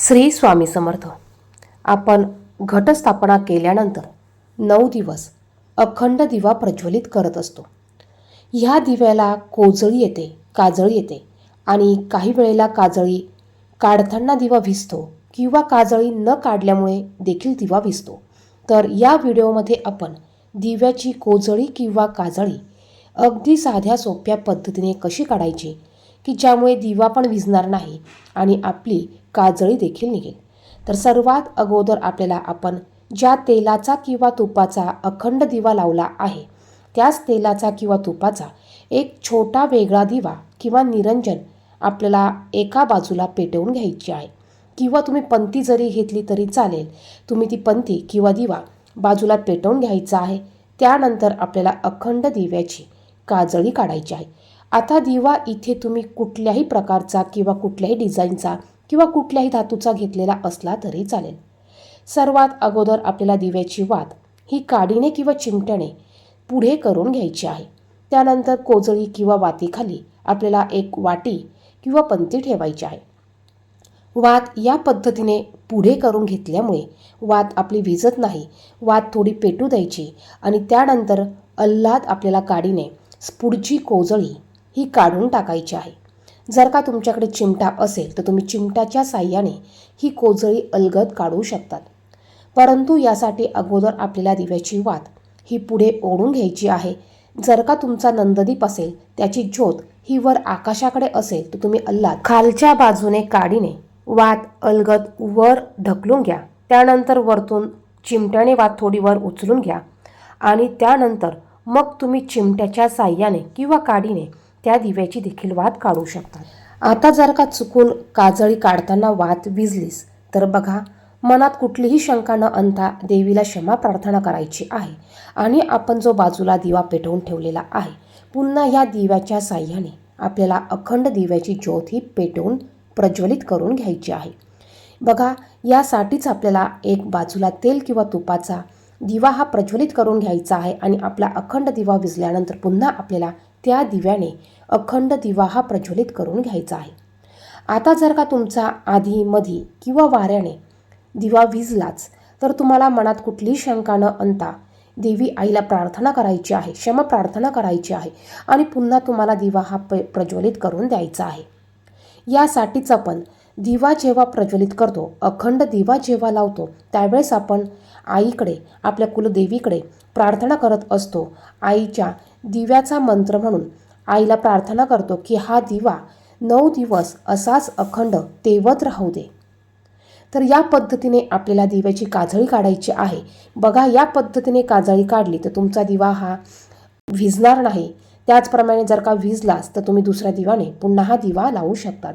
श्री स्वामी समर्थ. आपण घटस्थापना केल्यानंतर नऊ दिवस अखंड दिवा प्रज्वलित करत असतो. ह्या दिव्याला कोजळी येते काजळी येते आणि काही वेळेला काजळी काढताना दिवा भिजतो किंवा काजळी न काढल्यामुळे देखील दिवा भिजतो तर या व्हिडिओमध्ये आपण दिव्याची कोजळी किंवा काजळी अगदी साध्या सोप्या पद्धतीने कशी काढायची की ज्यामुळे दिवा पण विझणार नाही आणि आपली काजळी देखील निघेल. तर सर्वात अगोदर आपल्याला आपण ज्या तेलाचा किंवा तुपाचा अखंड दिवा लावला आहे त्याच तेलाचा किंवा तुपाचा एक छोटा वेगळा दिवा किंवा निरंजन आपल्याला एका बाजूला पेटवून घ्यायची आहे. किंवा तुम्ही पंथी जरी घेतली तरी चालेल. तुम्ही ती पंथी किंवा दिवा बाजूला पेटवून घ्यायचा आहे. त्यानंतर आपल्याला अखंड दिव्याची काजळी काढायची आहे. आता दिवा इथे तुम्ही कुठल्याही प्रकारचा किंवा कुठल्याही डिझाईनचा किंवा कुठल्याही धातूचा घेतलेला असला तरी चालेल. सर्वात अगोदर आपल्याला दिव्याची वात ही काडीने किंवा चिमट्याने पुढे करून घ्यायची आहे. त्यानंतर कोजळी किंवा वातीखाली आपल्याला एक वाटी किंवा पंती ठेवायची आहे. वात या पद्धतीने पुढे करून घेतल्यामुळे वात आपली विजत नाही वात थोडी पेटू द्यायची आणि त्यानंतर अल्लाद आपल्याला काडीने पुढची कोजळी ही काढून टाकायची आहे. जर का तुमच्याकडे चिमटा असेल तर तुम्ही चिमट्याच्या साह्याने ही कोजळी अलगद काढू शकतात. परंतु यासाठी अगोदर आपल्याला दिव्याची वात ही पुढे ओढून घ्यायची आहे. जर का तुमचा नंददीप असेल त्याची ज्योत ही वर आकाशाकडे असेल तर तुम्ही अल्लाद खालच्या बाजूने काडीने वात अलगद वर ढकलून घ्या. त्यानंतर वरतून चिमट्याने वात थोडी वर उचलून घ्या. आणि त्यानंतर मग तुम्ही चिमट्याच्या साह्याने किंवा काडीने त्या दिव्याची देखील वात काढू शकतात. आता जर का चुकून काजळी काढताना वात विजलीस तर बघा मनात कुठलीही शंका न आणता देवीला क्षमा प्रार्थना करायची आहे आणि आपण जो बाजूला दिवा पेटवून ठेवलेला आहे पुन्हा या दिव्याच्या साह्याने आपल्याला अखंड दिव्याची ज्योत ही पेटवून प्रज्वलित करून घ्यायची आहे. बघा यासाठीच आपल्याला एक बाजूला तेल किंवा तुपाचा दिवा हा प्रज्वलित करून घ्यायचा आहे आणि आपला अखंड दिवा विजल्यानंतर पुन्हा आपल्याला त्या दिव्याने अखंड दिवा हा प्रज्वलित करून घ्यायचा आहे. आता जर का तुमचा आधी मधी किंवा वाऱ्याने दिवा विजलाच तर तुम्हाला मनात कुठलीही शंका न आणता देवी आईला प्रार्थना करायची आहे क्षमा प्रार्थना करायची आहे आणि पुन्हा तुम्हाला दिवा हा प प्रज्वलित करून द्यायचा आहे. यासाठीच आपण दिवा जेव्हा प्रज्वलित करतो अखंड दिवा जेव्हा लावतो त्यावेळेस आपण आईकडे आपल्या कुलदेवीकडे प्रार्थना करत असतो. आईच्या दिव्याचा मंत्र म्हणून आईला प्रार्थना करतो की हा दिवा नऊ दिवस असाच अखंड तेवत राहू दे. तर या पद्धतीने आपल्याला दिव्याची काजळी काढायची आहे. बघा या पद्धतीने काजळी काढली तर तुमचा दिवा हा विझणार नाही. त्याचप्रमाणे जर का विझलाच तर तुम्ही दुसऱ्या दिवाने पुन्हा हा दिवा लावू शकतात.